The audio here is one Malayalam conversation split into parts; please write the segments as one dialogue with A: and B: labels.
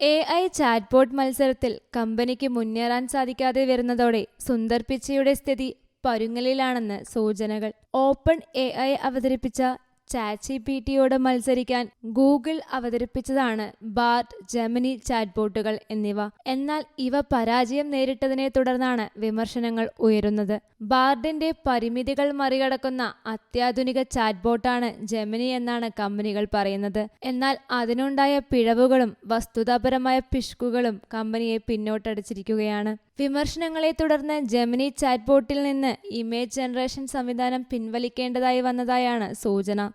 A: എ ഐ ചാറ്റ്ബോട്ട് മത്സരത്തിൽ കമ്പനിക്ക് മുന്നേറാൻ സാധിക്കാതെ വരുന്നതോടെ സുന്ദർ പിച്ചയുടെ സ്ഥിതി പരുങ്ങലിലാണെന്ന് സൂചനകൾ. ഓപ്പൺ എ ഐ അവതരിപ്പിച്ച ചാച്ചി പി ടിയോട് മത്സരിക്കാൻ ഗൂഗിൾ അവതരിപ്പിച്ചതാണ് ബാർട്ട് ജെമിനി ചാറ്റ്ബോട്ടുകൾ എന്നിവ. എന്നാൽ ഇവ പരാജയം നേരിട്ടതിനെ തുടർന്നാണ് വിമർശനങ്ങൾ ഉയരുന്നത്. ബാർഡിന്റെ പരിമിതികൾ മറികടക്കുന്ന അത്യാധുനിക ചാറ്റ്ബോട്ടാണ് ജെമിനി എന്നാണ് കമ്പനികൾ പറയുന്നത്. എന്നാൽ അതിനുണ്ടായ പിഴവുകളും വസ്തുതാപരമായ പിശുക്കുകളും കമ്പനിയെ പിന്നോട്ടടിച്ചിരിക്കുകയാണ്. വിമർശനങ്ങളെ തുടർന്ന് ജെമിനി ചാറ്റ്ബോട്ടിൽ നിന്ന് ഇമേജ് ജനറേഷൻ സംവിധാനം പിൻവലിക്കേണ്ടതായി വന്നതായാണ് സൂചന.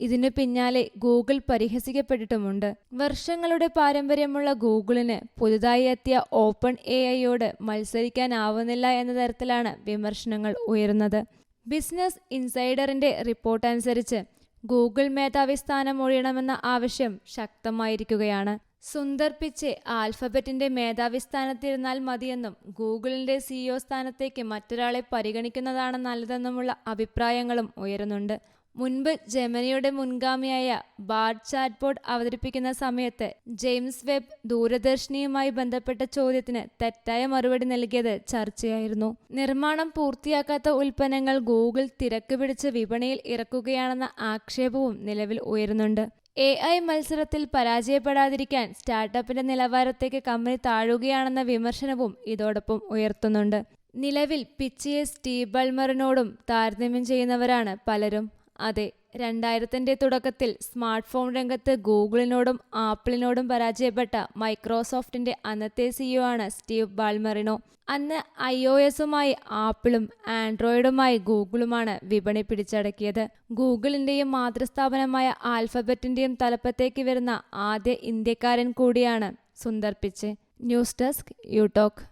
A: ഇതിനു പിന്നാലെ ഗൂഗിൾ പരിഹസിക്കപ്പെട്ടിട്ടുമുണ്ട്. വർഷങ്ങളുടെ പാരമ്പര്യമുള്ള ഗൂഗിളിന് പുതുതായി എത്തിയ ഓപ്പൺ എ ഐയോട് മത്സരിക്കാനാവുന്നില്ല എന്ന തരത്തിലാണ് വിമർശനങ്ങൾ ഉയരുന്നത്. ബിസിനസ് ഇൻസൈഡറിന്റെ റിപ്പോർട്ട് അനുസരിച്ച് ഗൂഗിൾ മേധാവി സ്ഥാനം ഒഴിയണമെന്ന ആവശ്യം ശക്തമായിരിക്കുകയാണ്. സുന്ദർ പിച്ചെ ആൽഫബറ്റിന്റെ മേധാവി സ്ഥാനത്തിരുന്നാൽ മതിയെന്നും ഗൂഗിളിന്റെ സിഇഒ സ്ഥാനത്തേക്ക് മറ്റൊരാളെ പരിഗണിക്കുന്നതാണ് നല്ലതെന്നുമുള്ള അഭിപ്രായങ്ങളും ഉയരുന്നുണ്ട്. മുൻപ് ജമനിയുടെ മുൻഗാമിയായ ബാർഡ് ചാറ്റ്ബോട്ട് അവതരിപ്പിക്കുന്ന സമയത്ത് ജെയിംസ് വെബ് ദൂരദർശിനിയുമായി ബന്ധപ്പെട്ട ചോദ്യത്തിന് തെറ്റായ മറുപടി നൽകിയത് ചർച്ചയായിരുന്നു. നിർമ്മാണം പൂർത്തിയാക്കാത്ത ഉൽപ്പന്നങ്ങൾ ഗൂഗിൾ തിരക്ക് പിടിച്ച് വിപണിയിൽ ഇറക്കുകയാണെന്ന ആക്ഷേപവും നിലവിൽ ഉയരുന്നുണ്ട്. എ ഐ മത്സരത്തിൽ പരാജയപ്പെടാതിരിക്കാൻ സ്റ്റാർട്ടപ്പിന്റെ നിലവാരത്തേക്ക് കമ്പനി താഴുകയാണെന്ന വിമർശനവും ഇതോടൊപ്പം ഉയർത്തുന്നുണ്ട്. നിലവിൽ പിച്ചിയെ സ്റ്റീവ് താരതമ്യം ചെയ്യുന്നവരാണ് പലരും. അതെ രണ്ടായിരത്തിന്റെ തുടക്കത്തിൽ സ്മാർട്ട് ഫോൺ രംഗത്ത് ഗൂഗിളിനോടും ആപ്പിളിനോടും പരാജയപ്പെട്ട മൈക്രോസോഫ്റ്റിന്റെ അന്നത്തെ സിഇഒ ആണ് സ്റ്റീവ് ബാൾമെറിനോ അന്ന് ഐ ഒ എസുമായി ആപ്പിളും ആൻഡ്രോയിഡുമായി ഗൂഗിളുമാണ് വിപണി പിടിച്ചടക്കിയത്. ഗൂഗിളിന്റെയും മാതൃസ്ഥാപനമായ ആൽഫബറ്റിന്റെയും തലപ്പത്തേക്ക് വരുന്ന ആദ്യ ഇന്ത്യക്കാരൻ കൂടിയാണ് Sundar Pichai news desk you talk